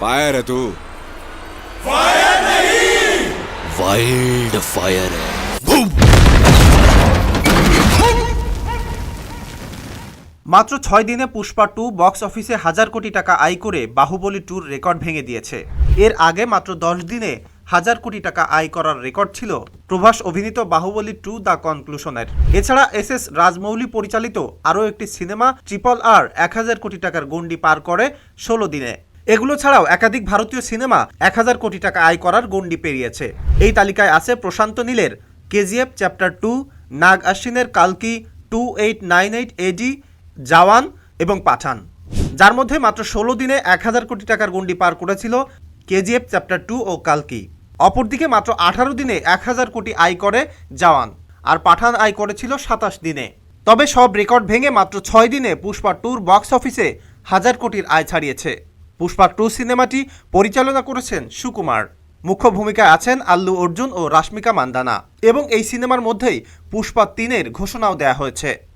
Fire है तू wild fire है মাত্র ছয় দিনে পুষ্পা টু বক্স অফিসে হাজার কোটি টাকা আয় করে বাহুবলী টুর রেকর্ড ভেঙে দিয়েছে এর আগে মাত্র দশ দিনে হাজার কোটি টাকা আয় করার রেকর্ড ছিল প্রভাস অভিনীত বাহুবলী টু দ্য কনক্লুশনের এছাড়া এস এস রাজমৌলি পরিচালিত আরও একটি সিনেমা ট্রিপল আর এক হাজার কোটি টাকার গণ্ডি পার করে ষোলো দিনে এগুলো ছাড়াও একাধিক ভারতীয় সিনেমা এক হাজার কোটি টাকা আয় করার গণ্ডি পেরিয়েছে। এই তালিকায় আছে প্রশান্ত নীলের কেজিএফ চ্যাপ্টার টু, নাগ আশ্বিনের কালকি, two eight nine eight AD Jawan এবং পাঠান। যার মধ্যে মাত্র ষোলো দিনে এক হাজার কোটি টাকার গণ্ডি পার করেছিল কেজিএফ চ্যাপ্টার টু ও কালকি। অপরদিকে মাত্র আঠারো দিনে এক হাজার কোটি আয় করে জাওয়ান, আর পাঠান আয় করেছিল সাতাশ দিনে। তবে সব রেকর্ড ভেঙে মাত্র ছয় দিনে পুষ্পা টুর বক্স অফিসে হাজার কোটির আয় ছাড়িয়েছে। পুষ্পা টু সিনেমাটি পরিচালনা করেছেন সুকুমার। মুখ্য ভূমিকায় আছেন আল্লু অর্জুন ও রাশ্মিকা মান্দানা। এবং এই সিনেমার মধ্যেই পুষ্পা তিনের ঘোষণাও দেয়া হয়েছে।